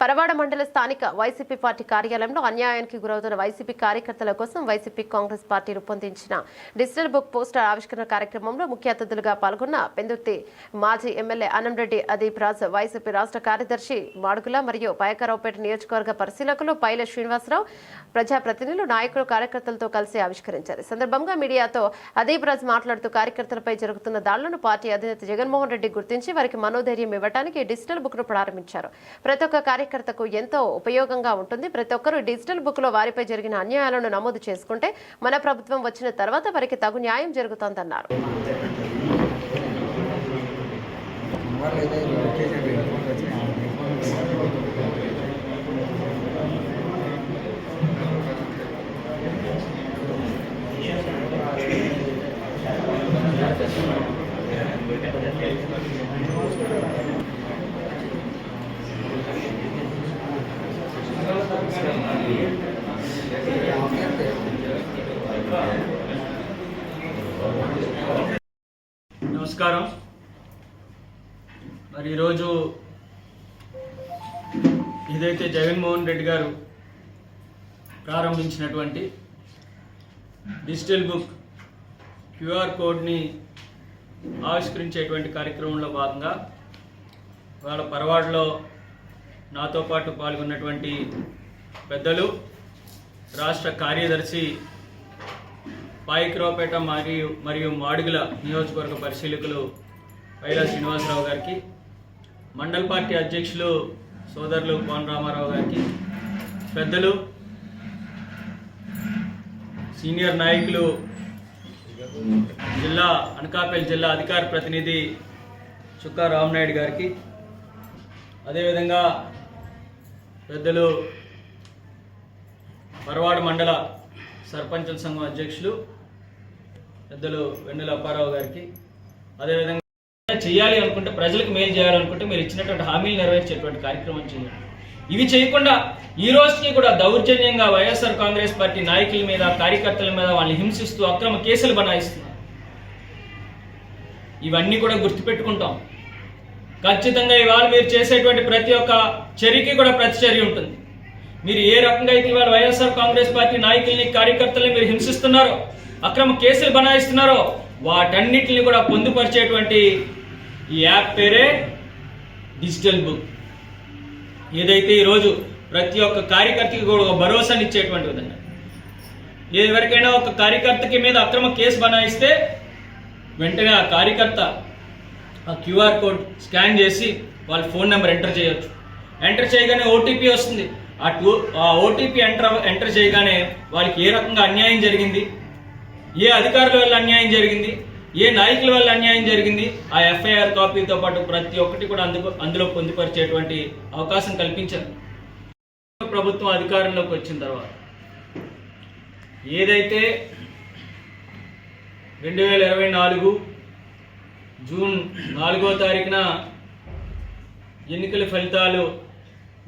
పరవాడ మండల స్థానిక YCP party కార్యాలయంలో అన్యాయానికి గురవుతున్న వైసీపీ కార్యకర్తల కోసం వైసీపీ కాంగ్రెస్ పార్టీ రూపొందించిన డిజిటల్ బుక్ పోస్టర్ ఆవిష్కరణ కార్యక్రమంలో ముఖ్య అతిథులుగా పాల్గొన్న పెందుర్తి మాజీ ఎమ్మెల్యే అనంరెడ్డి అదీప్ రాజ్ వైసీపీ రాష్ట్ర కార్యదర్శి మాడుగుల మరియు పయకరావుపేట నియోజకవర్గ పరిశీలకులు పైల శ్రీనివాసరావు ప్రజాప్రతినిధులు నాయకులు కార్యకర్తలతో కలిసి ఆవిష్కరించారు. సందర్భంగా మీడియాతో అదీప్ రాజ్ మాట్లాడుతూ కార్యకర్తలపై జరుగుతున్న దాడులను పార్టీ అధినేత జగన్మోహన్ రెడ్డి గుర్తించి వారికి మనోధైర్యం ఇవ్వడానికి డిజిటల్ బుక్ను ప్రారంభించారు. ప్రతి ఒక్క కార్యకర్తకు ఎంతో ఉపయోగంగా ఉంటుంది. ప్రతి ఒక్కరూ డిజిటల్ బుక్లో వారిపై జరిగిన అన్యాయాలను నమోదు చేసుకుంటే మన ప్రభుత్వం వచ్చిన తర్వాత వారికి తగు న్యాయం జరుగుతోందన్నారు. వాళ్ళు నమస్కారం. మరి ఈరోజు ఏదైతే జగన్మోహన్ రెడ్డి గారు ప్రారంభించినటువంటి డిజిటల్ బుక్ క్యూఆర్ కోడ్ని ఆవిష్కరించేటువంటి కార్యక్రమంలో భాగంగా వాళ్ళ పరవాడలో నాతో పాటు పాల్గొన్నటువంటి పెద్దలు రాష్ట్ర కార్యదర్శి పాయిక్రావుపేట మరియు మరియు మాడుగుల నియోజకవర్గ పరిశీలకులు పైలా శ్రీనివాసరావు గారికి మండల్ పార్టీ అధ్యక్షులు సోదరులు కోన రామారావు గారికి పెద్దలు సీనియర్ నాయకులు జిల్లా అనకాపల్లి జిల్లా అధికార ప్రతినిధి చుక్కా రామనాయుడు గారికి అదేవిధంగా పెద్దలు పరవాడ మండల సర్పంచుల సంఘం అధ్యక్షులు పెద్దలు వెన్నెల అప్పారావు గారికి. అదేవిధంగా చేయాలి అనుకుంటే ప్రజలకు మేలు చేయాలనుకుంటే మీరు ఇచ్చినటువంటి హామీలు నెరవేర్చేటువంటి కార్యక్రమం చేయాలి ఇవి చేయకుండా ఈ రోజుకి కూడా దౌర్జన్యంగా వైఎస్ఆర్ కాంగ్రెస్ పార్టీ నాయకుల మీద కార్యకర్తల మీద వాళ్ళని హింసిస్తూ అక్రమ కేసులు బనాయిస్తున్నారు. ఇవన్నీ కూడా గుర్తుపెట్టుకుంటాం. ఖచ్చితంగా ఇవాళ మీరు చేసేటువంటి ప్రతి ఒక్క చర్యకి కూడా ప్రతిచర్య ఉంటుంది. మీరు ఏ రకంగా అయితే ఇవాళ వైఎస్ఆర్ కాంగ్రెస్ పార్టీ నాయకుల్ని కార్యకర్తల్ని మీరు హింసిస్తున్నారో అక్రమ కేసులు బనాయిస్తున్నారో వాటన్నిటిని కూడా పొందుపరిచేటువంటి ఈ యాప్ పేరే డిజిటల్ బుక్. ఏదైతే ఈరోజు ప్రతి ఒక్క కార్యకర్తకి కూడా ఒక భరోసాని ఇచ్చేటువంటి విధంగా ఎవరికైనా ఒక కార్యకర్తకి మీద అక్రమ కేసు బనాయిస్తే వెంటనే ఆ కార్యకర్త ఆ క్యూఆర్ కోడ్ స్కాన్ చేసి వాళ్ళ ఫోన్ నెంబర్ ఎంటర్ చేయొచ్చు. ఎంటర్ చేయగానే ఓటీపీ వస్తుంది. ఆ టూ ఆ ఓటీపీ ఎంటర్ ఎంటర్ చేయగానే వాళ్ళకి ఏ రకంగా అన్యాయం జరిగింది? ఏ అధికారుల వల్ల అన్యాయం జరిగింది? ఏ నాయకుల వల్ల అన్యాయం జరిగింది? ఆ ఎఫ్ఐఆర్ కాపీతో పాటు ప్రతి ఒక్కటి కూడా అందుకు అందులో పొందుపరిచేటువంటి అవకాశం కల్పించారు. ప్రభుత్వం అధికారంలోకి వచ్చిన తర్వాత ఏదైతే రెండు వేల ఇరవై నాలుగు జూన్ నాలుగో తారీఖున ఎన్నికల ఫలితాలు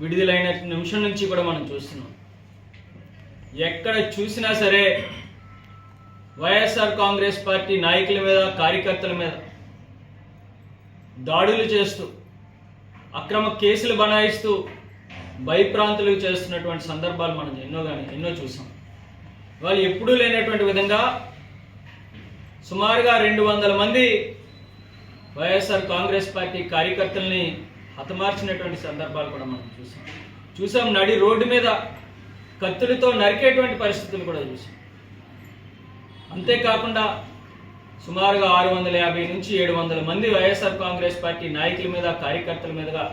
విడుదలైన నిమిషం నుంచి కూడా మనం చూస్తున్నాం. ఎక్కడ చూసినా సరే వైఎస్ఆర్ కాంగ్రెస్ పార్టీ నాయకుల మీద కార్యకర్తల మీద దాడులు చేస్తూ అక్రమ కేసులు బనాయిస్తూ భయప్రాంతులు చేస్తున్నటువంటి సందర్భాలు మనం ఎన్నో కానీ ఎన్నో చూసాం. వాళ్ళు ఎప్పుడూ లేనటువంటి విధంగా సుమారుగా రెండు వందల మంది వైఎస్ఆర్ కాంగ్రెస్ పార్టీ కార్యకర్తల్ని హతమార్చినటువంటి సందర్భాలు కూడా మనం చూసాం. చూసాం నడి రోడ్డు మీద కత్తులతో నరికేటువంటి పరిస్థితులు కూడా చూసాం. అంతేకాకుండా సుమారుగా ఆరు వందల యాభై నుంచి ఏడు వందల మంది వైఎస్ఆర్ కాంగ్రెస్ పార్టీ నాయకుల మీద కార్యకర్తల మీదుగా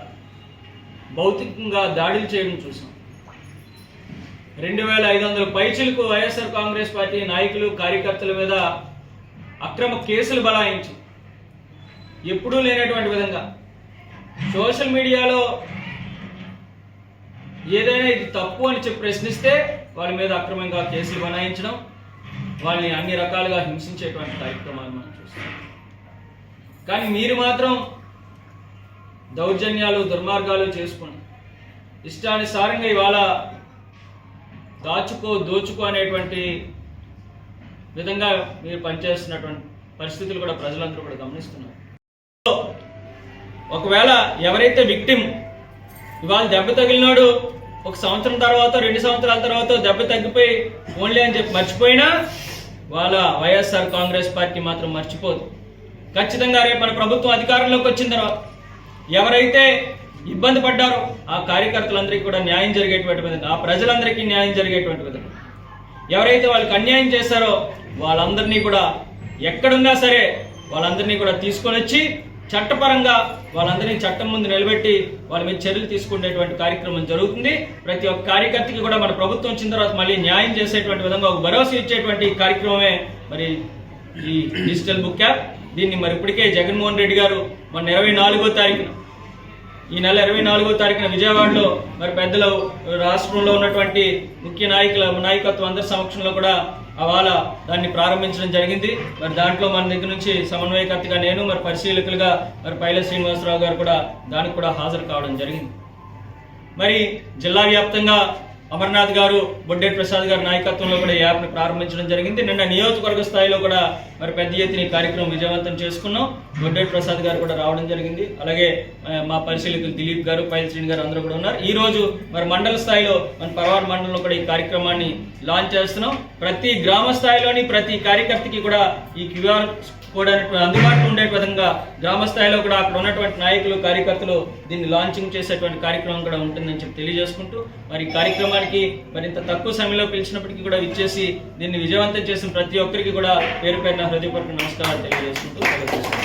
భౌతికంగా దాడులు చేయడం చూసాం. రెండు వేల ఐదు వందల పైచులకు వైఎస్ఆర్ కాంగ్రెస్ పార్టీ నాయకులు కార్యకర్తల మీద అక్రమ కేసులు బలాయించి ఎప్పుడూ లేనటువంటి విధంగా సోషల్ మీడియాలో ఏదైనా ఇది తప్పు అని చెప్పి ప్రశ్నిస్తే వాళ్ళ మీద అక్రమంగా కేసులు బనాయించడం వాళ్ళని అన్ని రకాలుగా హింసించేటువంటి కార్యక్రమాలు మనం చూస్తాం కానీ మీరు మాత్రం దౌర్జన్యాలు దుర్మార్గాలు చేసుకుని ఇష్టానుసారంగా ఇవాళ దాచుకో దోచుకో అనేటువంటి విధంగా మీరు పనిచేస్తున్నటువంటి పరిస్థితులు కూడా ప్రజలందరూ కూడా గమనిస్తున్నారు. ఒకవేళ ఎవరైతే విక్టిమ్ ఇవాళ దెబ్బ తగిలినోడు ఒక సంవత్సరం తర్వాత రెండు సంవత్సరాల తర్వాత దెబ్బ తగ్గిపోయి ఓన్లీ అని చెప్పి మర్చిపోయినా వాళ్ళ వైఎస్ఆర్ కాంగ్రెస్ పార్టీ మాత్రం మర్చిపోదు. ఖచ్చితంగా రేపు మన ప్రభుత్వం అధికారంలోకి వచ్చిన తర్వాత ఎవరైతే ఇబ్బంది పడ్డారో ఆ కార్యకర్తలందరికీ కూడా న్యాయం జరిగేటువంటి విధంగా ఆ ప్రజలందరికీ న్యాయం జరిగేటువంటి విధంగా. ఎవరైతే వాళ్ళకి అన్యాయం చేశారో వాళ్ళందరినీ కూడా ఎక్కడున్నా సరే వాళ్ళందరినీ కూడా తీసుకొని వచ్చి చట్టపరంగా వాళ్ళందరినీ చట్టం ముందు నిలబెట్టి వాళ్ళ మీద చర్యలు తీసుకునేటువంటి కార్యక్రమం జరుగుతుంది. ప్రతి ఒక్క కార్యకర్తకి కూడా మన ప్రభుత్వం వచ్చిన తర్వాత మళ్ళీ న్యాయం చేసేటువంటి విధంగా ఒక భరోసా ఇచ్చేటువంటి కార్యక్రమమే మరి ఈ డిజిటల్ బుక్ యాప్. దీన్ని మరి ఇప్పటికే జగన్మోహన్ రెడ్డి గారు మన ఇరవై నాలుగో తారీఖున ఈ నెల ఇరవై నాలుగో తారీఖున విజయవాడలో మరి పెద్దలు రాష్ట్రంలో ఉన్నటువంటి ముఖ్య నాయకుల నాయకత్వం అందరి సమక్షంలో కూడా అవాళ దాన్ని ప్రారంభించడం జరిగింది. మరి దాంట్లో మన దగ్గర నుంచి సమన్వయకర్తగా నేను మరి పరిశీలకులుగా మరి పైల శ్రీనివాసరావు గారు కూడా దానికి కూడా హాజరు కావడం జరిగింది. మరి జిల్లా వ్యాప్తంగా అమర్నాథ్ గారు బొడ్డేటి ప్రసాద్ గారి నాయకత్వంలో కూడా ఈ యాప్ని ప్రారంభించడం జరిగింది. నిన్న నియోజకవర్గ స్థాయిలో కూడా మరి పెద్ద ఎత్తున ఈ కార్యక్రమం విజయవంతం చేసుకున్నాం. బొడ్డేటి ప్రసాద్ గారు కూడా రావడం జరిగింది. అలాగే మా పరిశీలకులు దిలీప్ గారు పైల్శ్రీని గారు అందరూ కూడా ఉన్నారు. ఈ రోజు మరి మండల స్థాయిలో మన పరవాడ మండలంలో కూడా ఈ కార్యక్రమాన్ని లాంచ్ చేస్తున్నాం. ప్రతి గ్రామ స్థాయిలోని ప్రతి కార్యకర్తకి కూడా ఈ క్యూఆర్ కూడా అందుబాటులో ఉండే విధంగా గ్రామ స్థాయిలో కూడా అక్కడ ఉన్నటువంటి నాయకులు కార్యకర్తలు దీన్ని లాంచింగ్ చేసేటువంటి కార్యక్రమం కూడా ఉంటుందని చెప్పి తెలియజేసుకుంటూ మరి కార్యక్రమాన్ని కార్యక్రమానికి మరింత తక్కువ సమయంలో పిలిచినప్పటికీ కూడా ఇచ్చేసి దీన్ని విజయవంతం చేసిన ప్రతి ఒక్కరికి కూడా పేరు పేరున హృదయపూర్వక నమస్కారాలు తెలియజేసుకుంటూ